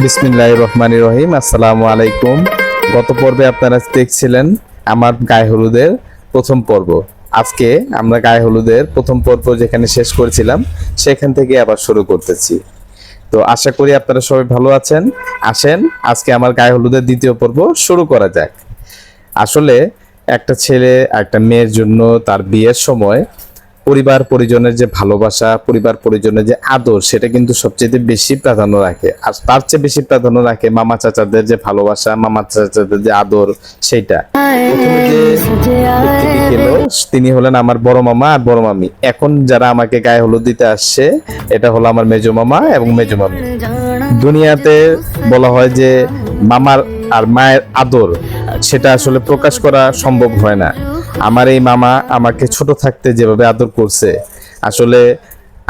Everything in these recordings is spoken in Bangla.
বিসমিল্লাহ রহমান রহিম। আসসালামু আলাইকুম। গত পর্বে আপনারা দেখছিলেন আমার গায়ে হলুদের প্রথম পর্ব। আজকে আমরা গায়ে হলুদের প্রথম পর্ব যেখানে শেষ করেছিলাম, সেখান থেকে আবার শুরু করতেছি। তো আশা করি আপনারা সবাই ভালো আছেন। আসেন, আজকে আমার গায়ে হলুদের দ্বিতীয় পর্ব শুরু করা যাক। আসলে একটা ছেলে একটা মেয়ের জন্য তার বিয়ের সময় পরিবার পরিজনের যে ভালোবাসা, পরিবার পরিজনের যে আদর, সেটা কিন্তু সবচেয়ে বেশি প্রাধান্য রাখে। আর তার চেয়ে বেশি প্রাধান্য রাখে মামা চাচাদের যে ভালোবাসা, মামা চাচাদের যে আদর সেটা তিনি হলেন আমার বড় মামা আর বড় মামি। এখন যারা আমাকে গায়ে হলুদ দিতে আসছে, এটা হলো আমার মেজো মামা এবং মেজো মামি। দুনিয়াতে বলা হয় যে মামার আর মায়ের আদর, সেটা আসলে প্রকাশ করা সম্ভব হয় না। আমার এই মামা আমাকে ছোট থাকতে যেভাবে আদর করছে, আসলে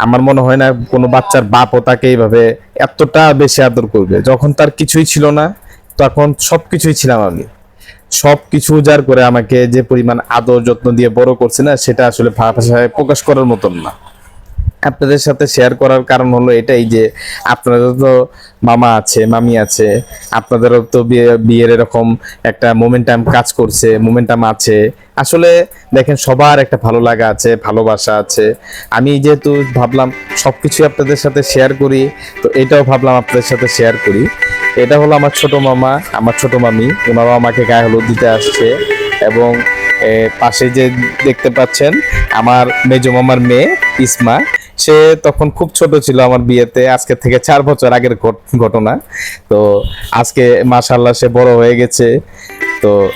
আমার মনে হয় না কোনো বাচ্চার বাপও তাকে এইভাবে এতটা বেশি আদর করবে। যখন তার কিছুই ছিল না, তখন সব কিছুই ছিলাম আমি। সব কিছু উজাড় করে আমাকে যে পরিমাণ আদর যত্ন দিয়ে বড় করছে না, সেটা আসলে ভাষায় প্রকাশ করার মতন না। আপনাদের সাথে শেয়ার করার কারণ হলো এটাই যে আপনাদের তো মামা আছে, মামি আছে, আপনাদেরও তো বিয়ে- বিয়ের এরকম একটা মোমেন্টাম কাজ করছে মোমেন্টাম আছে। আসলে দেখেন সবার একটা ভালো লাগা আছে, ভালোবাসা আছে। আমি যেহেতু ভাবলাম সবকিছু আপনাদের সাথে শেয়ার করি, তো এটাও ভাবলাম আপনাদের সাথে শেয়ার করি। এটা হলো আমার ছোট মামা, আমার ছোট মামি। ওনারাও আমাকে গায়ে হলুদ দিতে আসছে এবং পাশে যে দেখতে পাচ্ছেন, আমার মেজো মামার মেয়ে, ইসমা। সে তখন খুব ছোট ছিল আমার বিয়েতে, আজকে থেকে চার বছর আগের ঘট- ঘটনা। তো আজকে মাশাল্লাহ সে বড় হয়ে গেছে। তো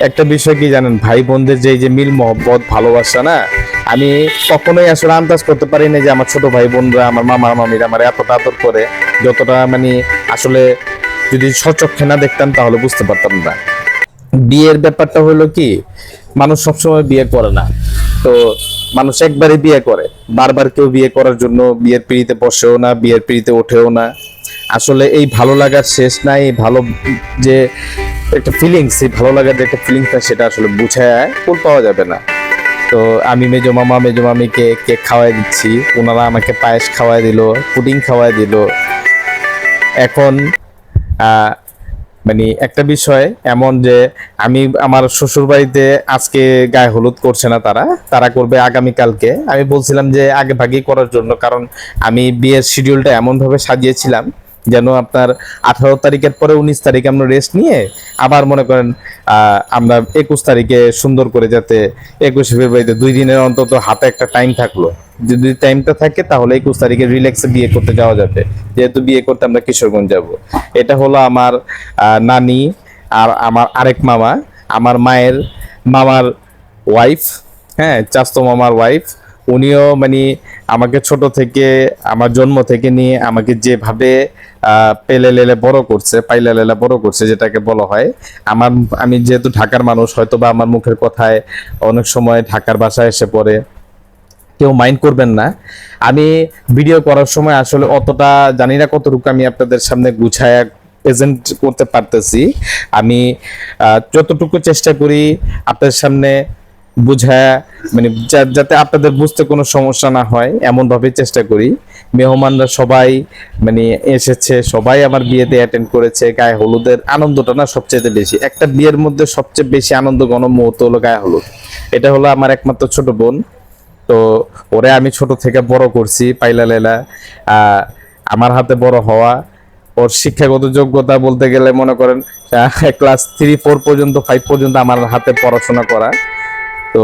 একটা বিষয় কি জানেন ভাই বোনদের যে যে মিল মহব্বত, ভালোবাসা না, আমি কখনোই আসলে আন্দাজ করতে পারি না যে আমার ছোট ভাই বোনরা আমার মামা, মামিরা আমার এতটা আদর করে, যতটা মানে আসলে যদি সচক্ষে না দেখতাম তাহলে বুঝতে পারতাম না। বিয়ের ব্যাপারটা হলো কি, মানুষ সবসময় বিয়ে করে না। তো মানুষ একবারে বিয়ে করে। বারবার কেউ বিয়ে করার জন্য বিয়ের পিড়িতে বসেও না, বিয়ের পিড়িতে ওঠেও না। আসলে এই ভালো লাগার শেষ নাই ভালো যে একটা ফিলিংস এই ভালো লাগার যে একটা ফিলিংসটা সেটা আসলে বুঝায় ফুল পাওয়া যাবে না। তো আমি মেজো মামা, মেজো মামিকে কেক খাওয়াই দিচ্ছি। ওনারা আমাকে পায়েস খাওয়াই দিল, পুডিং খাওয়াই দিল। এখন মানে একটা বিষয় এমন যে আমি আমার শ্বশুর বাড়িতে আজকে গায়ে হলুদ করছে না তারা তারা করবে আগামী কালকে আমি বলছিলাম যে আগে ভাগেই করার জন্য, কারণ আমি বিয়ের শিডিউলটা এমন ভাবে সাজিয়েছিলাম যেন আপনার আঠারো তারিখের পরে উনিশ তারিখে আমরা রেস্ট নিয়ে আবার মনে করেন আমরা একুশ তারিখে সুন্দর করে যাতে একুশে ফেব্রুয়ারিতে দুই দিনের অন্তত হাতে একটা টাইম থাকল। যদি টাইমটা থাকে তাহলে একুশ তারিখে রিল্যাক্সে বিয়ে করতে যাওয়া যাবে। যেহেতু বিয়ে করতে আমরা কিশোরগঞ্জ যাব। এটা হলো আমার নানি আর আমার আরেক মামা। আমার মায়ের মামার ওয়াইফ হ্যাঁ চাস্তো মামার ওয়াইফ উনিও মানে আমাকে ছোট থেকে, আমার জন্ম থেকে নিয়ে আমাকে যেভাবে পেলে লেলে বড় করছে, পাইলে লেলে বড় করছে যেটাকে বলা হয়, আমার, আমি যেহেতু ঢাকার মানুষ হয়তো বা আমার মুখের কথায় অনেক সময় ঢাকার বাসায় এসে পড়ে, কেউ মাইন্ড করবেন না। আমি ভিডিও করার সময় আসলে অতটা জানি না কতটুকু আমি আপনাদের সামনে গুছায় প্রেজেন্ট করতে পারতেছি। আমি যতটুকু চেষ্টা করি আপনাদের সামনে বুঝায় মানে যাতে আপনাদের বুঝতে কোনো সমস্যা না হয় এমন ভাবে চেষ্টা করি। মেহমানরা সবাই মানে এসেছে, সবাই আমার বিয়েতে অ্যাটেন্ড করেছে, গায়ে হলুদের আনন্দটা না সবচেয়ে বেশি। একটা বিয়ের মধ্যে সবচেয়ে বেশি আনন্দ ঘন মুহূর্ত হলো গায়ে হলুদ। এটা হলো আমার একমাত্র ছোট বোন। তো ওরে আমি ছোট থেকে বড় করছি, পাইলা লেলা আমার হাতে বড় হওয়া। ওর শিক্ষাগত যোগ্যতা বলতে গেলে মনে করেন ক্লাস থ্রি ফোর পর্যন্ত ফাইভ পর্যন্ত আমার হাতে পড়াশোনা করা। তো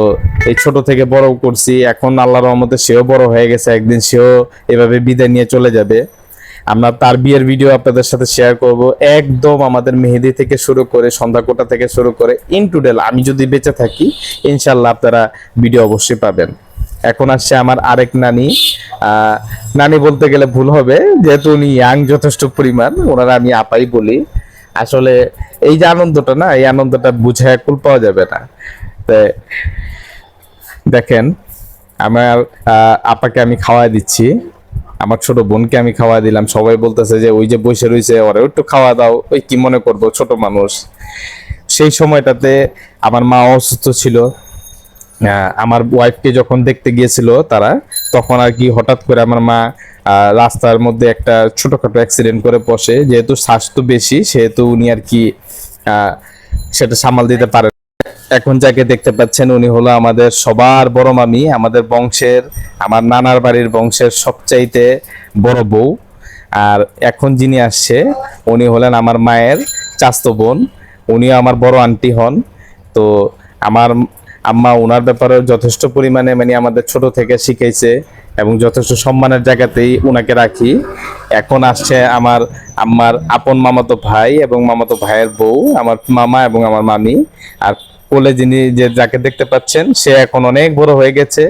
এই ছোট থেকে বড় করছি। এখন আল্লাহর রহমতে সেও বড় হয়ে গেছে, একদিন সেও এভাবে বিদায় নিয়ে চলে যাবে। আমরা তার বিয়ের ভিডিও আপনাদের সাথে শেয়ার করব। একদম আমাদের মেহেদি থেকে শুরু করে, সন্ধ্যা কোটা থেকে শুরু করে ইন টুডেল আমি যদি বেঁচে থাকি ইনশাল্লাহ আপনারা ভিডিও অবশ্যই পাবেন। এখন আসছে আমার আরেক নানি। নানি বলতে গেলে ভুল হবে, যেহেতু উনি ইয়াং যথেষ্ট পরিমাণ, ওনারা আমি আপাই বলি। আসলে এই যে আনন্দটা না, এই আনন্দটা বুঝায় কুল পাওয়া যাবে না। দেখেন, আমার আপাকে আমি খাওয়াই দিচ্ছি। আমার ছোট বোনকে আমি খাওয়া দিলাম। সবাই বলতেছে যে, ওই যে বসে রয়েছে ওরা একটু খাওয়া দাও। ওই কি মনে করব, ছোট মানুষ। সেই সময়টাতে আমার মা অসুস্থ ছিল। আমার ওয়াইফকে যখন দেখতে গিয়েছিল তারা, তখন আর কি হঠাৎ করে আমার মা রাস্তার মধ্যে একটা ছোটখাটো অ্যাক্সিডেন্ট করে বসে। যেহেতু স্বাস্থ্য বেশি, সেহেতু উনি আর কি সেটা সামাল দিতে পারে এখন যাকে দেখতে পাচ্ছেন, উনি হলো আমাদের সবার বড় মামি, আমাদের বংশের, আমার নানার বাড়ির বংশের সবচাইতে বড় বউ। আর এখন যিনি আসছে, উনি হলেন আমার মায়ের চাস্তো বোন। উনিও আমার বড় আন্টি হন। তো আমার আম্মা ওনার ব্যাপারে যথেষ্ট পরিমাণে মানে আমাদের ছোট থেকে শিখাইছে এবং যথেষ্ট সম্মানের জায়গাতেই ওনাকে রাখি। এখন আসছে আমার আম্মার আপন মামাতো ভাই এবং মামাতো ভাইয়ের বউ, আমার মামা এবং আমার মামি। আর কোলে যিনি যে যাকে দেখতে পাচ্ছেন, সে এখন অনেক বড় হয়ে গেছে।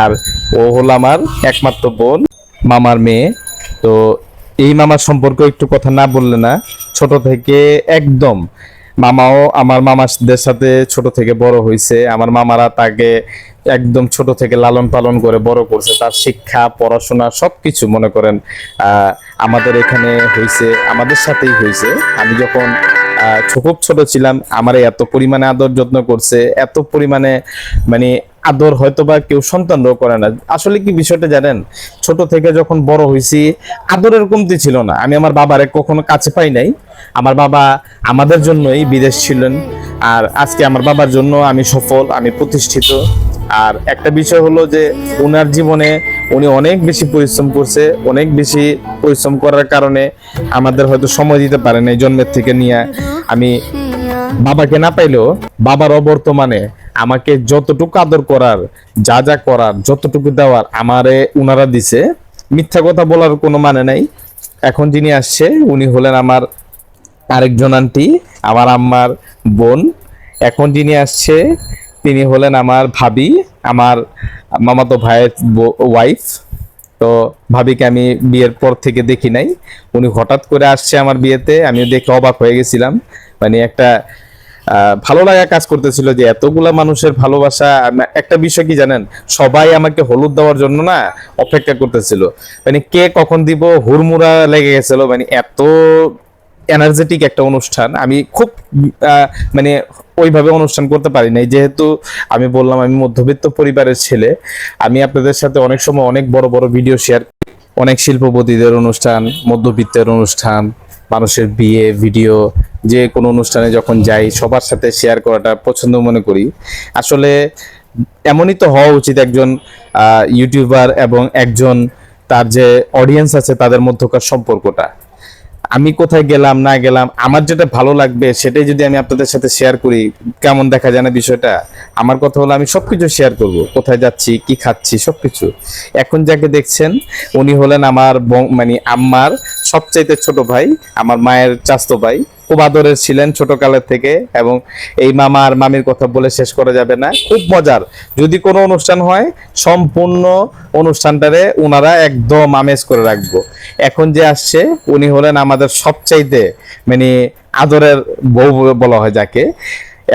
আর ও হলো আমার একমাত্র বোন, মামার মেয়ে। তো এই মামার সম্পর্কে একটু কথা না বললে না, ছোট থেকে একদম। মামাও আমার মামাদের সাথে ছোট থেকে বড় হয়েছে আমার মামারা তাকে একদম ছোট থেকে লালন পালন করে বড় করছে। তার শিক্ষা, পড়াশোনা সব কিছু মনে করেন আমাদের এখানে হয়েছে আমাদের সাথেই হয়েছে আমি যখন খুব ছোট ছিলাম। আমার এত পরিমাণে আদর যত্ন করছে, এত পরিমাণে মানে আদর হয়তো বা কেউ সন্তানরাও করে না। আসলে কি বিষয়টা জানেন? ছোট থেকে যখন বড় হয়েছি, আদরের কমতি ছিল না। আমি আমার বাবারে কখনো কাছে পাই নাই। আমার বাবা আমাদের জন্যই বিদেশ ছিলেন। আর আজকে আমার বাবার জন্য আমি সফল, আমি প্রতিষ্ঠিত। আর একটা বিষয় হলো যে ওনার জীবনে উনি অনেক বেশি পরিশ্রম করছে, অনেক বেশি পরিশ্রম করার কারণে আমাদের হয়তো সময় দিতে পারে নাই জন্মের থেকে নিয়ে। আমি বাবাকে না পাইলেও বাবার অবর্তমানে আমাকে যতটুকু আদর করার, যা যা করার, যতটুকু দেওয়ার আমারে উনারা দিছে, মিথ্যা কথা বলার কোনো মানে নাই। এখন যিনি আসছে, উনি হলেন আমার আরেকজন আন্টি, আমার আম্মার বোন। এখন যিনি আসছে তিনি হলেন আমার ভাবি, আমার মামাতো ভাইয়ের ওয়াইফ তো ভাবিকে আমি বিয়ের পর থেকে দেখি নাই। উনি হঠাৎ করে আসছে আমার বিয়েতে আমি দেখে অবাক হয়ে গেছিলাম। মানে একটা ভালো লাগা কাজ করতেছিল যে এতগুলা মানুষের ভালোবাসা একটা বিষয় কি জানেন? সবাই আমাকে হলুদ দেওয়ার জন্য না অপেক্ষা করতেছিল। মানে কে কখন দিব হুড়মুড়া লেগে গেছিল মানে এত এনার্জেটিক একটা অনুষ্ঠান। আমি খুব মানে ওইভাবে অনুষ্ঠান করতে পারি নাই। যেহেতু আমি বললাম, আমি মধ্যবিত্ত পরিবারের ছেলে। আমি আপনাদের সাথে অনেক সময় অনেক বড় বড় ভিডিও শেয়ার অনেক শিল্পপতিদের অনুষ্ঠান, মধ্যবিত্তের অনুষ্ঠান, মানুষের বিয়ে ভিডিও যে কোনো অনুষ্ঠানে যখন যাই, সবার সাথে শেয়ার করাটা পছন্দ মনে করি। আসলে এমনই তো হওয়া উচিত একজন ইউটিউবার এবং একজন তার যে অডিয়েন্স আছে, তাদের মধ্যকার সম্পর্কটা। আমি কোথায় গেলাম, না গেলাম, আমার যেটা ভালো লাগবে সেটাই যদি আমি আপনাদের সাথে শেয়ার করি, কেমন দেখা যায় না বিষয়টা? আমার কথা হলো আমি সবকিছু শেয়ার করব, কোথায় যাচ্ছি, কি খাচ্ছি, সবকিছু। এখন যাকে দেখছেন, উনি হলেন আমার মানে আম্মার সবচাইতে ছোট ভাই, আমার মায়ের চাস্ত ভাই। খুব আদরের ছিলেন ছোটকালের থেকে এবং এই মামা আর মামির কথা বলে শেষ করা যাবে না। খুব মজার। যদি কোনো অনুষ্ঠান হয়, সম্পূর্ণ অনুষ্ঠানটারে ওনারা একদম আমেজ করে রাখব। এখন যে আসছে, উনি হলেন আমাদের সবচাইতে মানে আদরের বউ বলা হয় যাকে।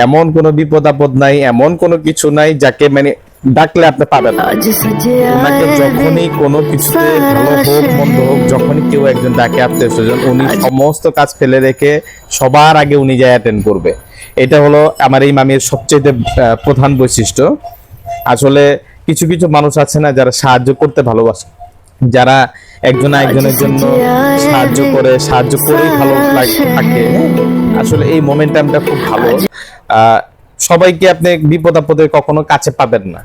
এমন কোনো বিপদ আপদ নাই, এমন কোনো কিছু নাই যাকে মানে ডাকলে আপনি পাবেন আপনাকে যখনই কোনো কিছুতে ভালো হোক মন্দ হোক যখনই কেউ একজন ডাকে আপনি স্বজন উনি সমস্ত কাজ ফেলে রেখে সবার আগে উনি যায় অ্যাটেন্ড করবে। এটা হলো আমার এই মামির সবচেয়ে প্রধান বৈশিষ্ট্য। আসলে কিছু কিছু মানুষ আছে না যারা সাহায্য করতে ভালোবাসে। যারা একজন একজনের জন্য সাহায্য করে সাহায্য করেই ভালো থাকে। আসলে এই মোমেন্টামটা খুব ভালো। সবাইকে আপনি বিপদ আপদে কখনো কাছে পাবেন না।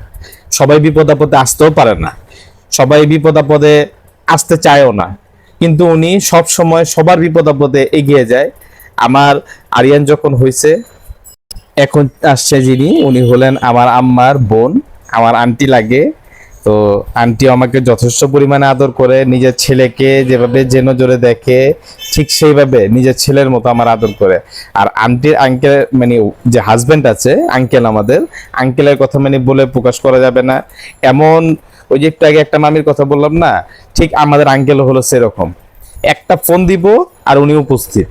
সবাই বিপদ আপদে আসতেও পারে না। সবাই বিপদ আপদে আসতে চায়ও না। কিন্তু উনি সব সময় সবার বিপদ আপদে এগিয়ে যায়। আমার আরিয়ান যখন হয়েছে এখন আসছে যিনি, উনি হলেন আমার আম্মার বোন। আমার আন্টি লাগে। তো আন্টি আমাকে যথেষ্ট পরিমাণে আদর করে, নিজের ছেলেকে যেভাবে যে নজরে দেখে ঠিক সেইভাবে নিজের ছেলের মতো আমার আদর করে। আর আন্টির আঙ্কেল মানে যে হাজবেন্ড আছে আঙ্কেল আমাদের আঙ্কেলের কথা মানে বলে প্রকাশ করা যাবে না। এমন ওই যে একটু আগে একটা মামির কথা বললাম না, ঠিক আমাদের আঙ্কেল হলো সেরকম। একটা ফোন দিব আর উনি উপস্থিত।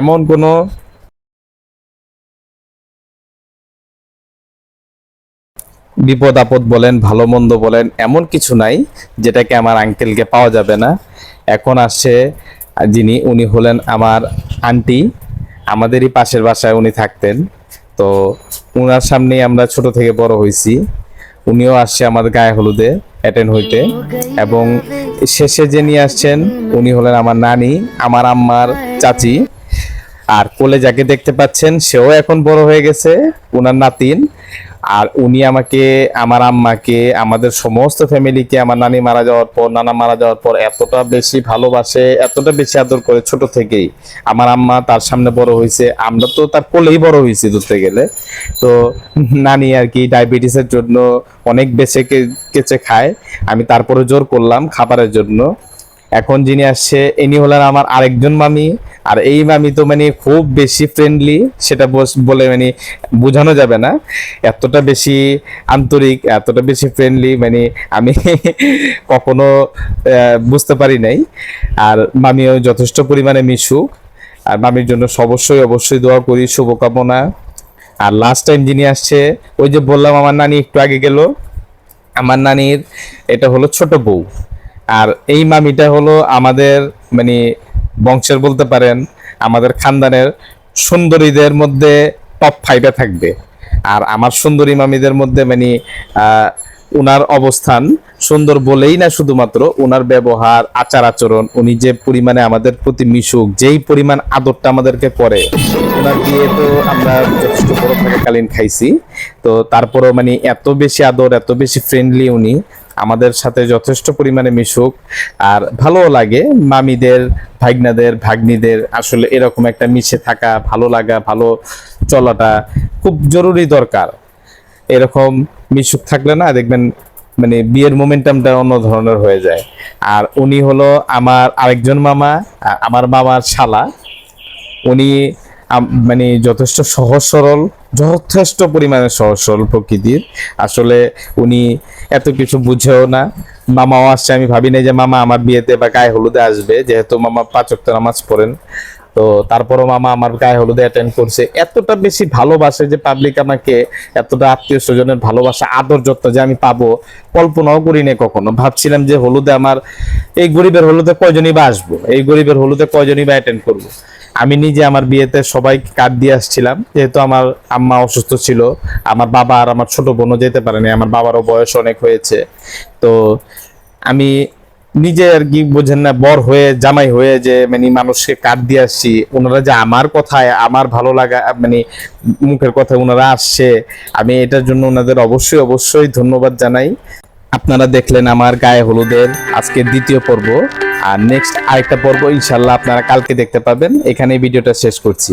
এমন কোনো বিপদ আপদ বলেন, ভালো মন্দ বলেন, এমন কিছু নাই যেটাকে আমার আঙ্কেলকে পাওয়া যাবে না। এখন আসছে যিনি, উনি হলেন আমার আন্টি আমাদেরই পাশের বাসায় উনি থাকতেন। তো উনার সামনেই আমরা ছোট থেকে বড় হয়েছি। উনিও আসছে আমাদের গায়ে হলুদে অ্যাটেন্ড হইতে। এবং শেষে যে নিয়ে আসছেন, উনি হলেন আমার নানি, আমার আম্মার চাচি। আর কোলে যাকে দেখতে পাচ্ছেন, সেও এখন বড় হয়ে গেছে ওনার নাতিন। আর উনি আমাকে, আমার আম্মাকে, আমাদের সমস্ত ফ্যামিলিকে আমার নানি মারা যাওয়ার পর, নানা মারা যাওয়ার পর এতটা বেশি ভালোবাসে, এতটা বেশি আদর করে ছোট থেকেই। আমার আম্মা তার সামনে বড় হয়েছে। আমরা তো তার কোলেই বড় হয়েছি ধরতে গেলে। তো নানি আর কি ডায়াবেটিসের জন্য অনেক কে- কেচে খায়। আমি তারপরে জোর করলাম খাবারের জন্য। এখন যিনি আসছে, ইনি হলেন আমার আরেকজন মামি। আর এই মামি তো মানে খুব বেশি ফ্রেন্ডলি সেটা বলে মানে বোঝানো যাবে না। এতটা বেশি আন্তরিক, এতটা বেশি ফ্রেন্ডলি মানে আমি কখনো বুঝতে পারি নাই। আর মামিও যথেষ্ট পরিমাণে মিশুক। আর মামির জন্য অবশ্যই অবশ্যই দোয়া করি, শুভকামনা। আর লাস্ট টাইম যিনি আসছে, ওই যে বললাম, আমার নানি একটু আগে গেল। আমার নানির, এটা হলো ছোট বউ। আর এই মামিটা হলো আমাদের মানে বংশের বলতে পারেন, আমাদের খানদানের সুন্দরীদের মধ্যে টপ ফাইভে থাকবে। আর আমার সুন্দরী মামিদের মধ্যে মানে ওনার অবস্থান সুন্দর বলেই না শুধুমাত্র ওনার ব্যবহার, আচার আচরণ, উনি যে পরিমাণে আমাদের প্রতি মিশুক, যেই পরিমাণ আদরটা আমাদেরকে করে। ওনার বিয়ে তো আমরা যথেষ্ট বড় থাকাকালীন খাইছি। তো তারপরেও মানে এত বেশি আদর, এত বেশি ফ্রেন্ডলি উনি, আমাদের সাথে যথেষ্ট পরিমাণে মিশুক। আর ভালোও লাগে, মামিদের, ভাগ্নাদের, ভাগ্নিদের আসলে এরকম একটা মিশে থাকা, ভালো লাগা, ভালো চলাটা খুব জরুরি দরকার। এরকম মিশুক থাকলে না দেখবেন মানে বিয়ের মোমেন্টামটা অন্য ধরনের হয়ে যায়। আর উনি হলো আমার আরেকজন মামা আমার মামার শালা। উনি মানে যথেষ্ট সহজ সরল যথেষ্ট পরিমাণে সহজ সরল প্রকৃতির আসলে উনি এত কিছু বুঝেও না। মামাও আসছে, আমি ভাবি নাই যে মামা আমার বিয়েতে বা গায়ে হলুদে আসবে, যেহেতু মামা পাঁচ ওয়াক্ত নামাজ পড়েন। তো তারপরও মামা আমার গায়ে হলুদে অ্যাটেন্ড করছে। এতটা বেশি ভালোবাসে যে পাবলিক আমাকে এতটা আত্মীয় স্বজনের ভালোবাসা, আদর যত্ন যে আমি পাবো, কল্পনাও করি নাই কখনো। ভাবছিলাম যে হলুদে আমার, এই গরিবের হলুদে কয়জনই বা আসব? এই গরিবের হলুদে কয়জনই বা অ্যাটেন্ড করব? আমি নিজে আমার বিয়েতে সবাই কার্ড দিয়ে আসছিলাম, যেহেতু আমার আম্মা অসুস্থ ছিল, আমার বাবা আর আমার ছোট বোনও যেতে পারেনি, আমার বাবারও বয়স অনেক হয়েছে। তো আমি নিজে আর কি বোঝেন না, বর হয়ে, জামাই হয়ে যে মানে মানুষকে কার্ড দিয়ে আসছি, ওনারা যে আমার কথায়, আমার ভালো লাগা মানে মুখের কথায় ওনারা আসছে, আমি এটার জন্য ওনাদের অবশ্যই অবশ্যই ধন্যবাদ জানাই। আপনারা দেখলেন আমার গায়ে হলুদের আজকে দ্বিতীয় পর্ব। আর নেক্সট আরেকটা পর্ব ইনশাল্লাহ আপনারা কালকে দেখতে পাবেন। এখানে ভিডিওটা শেষ করছি।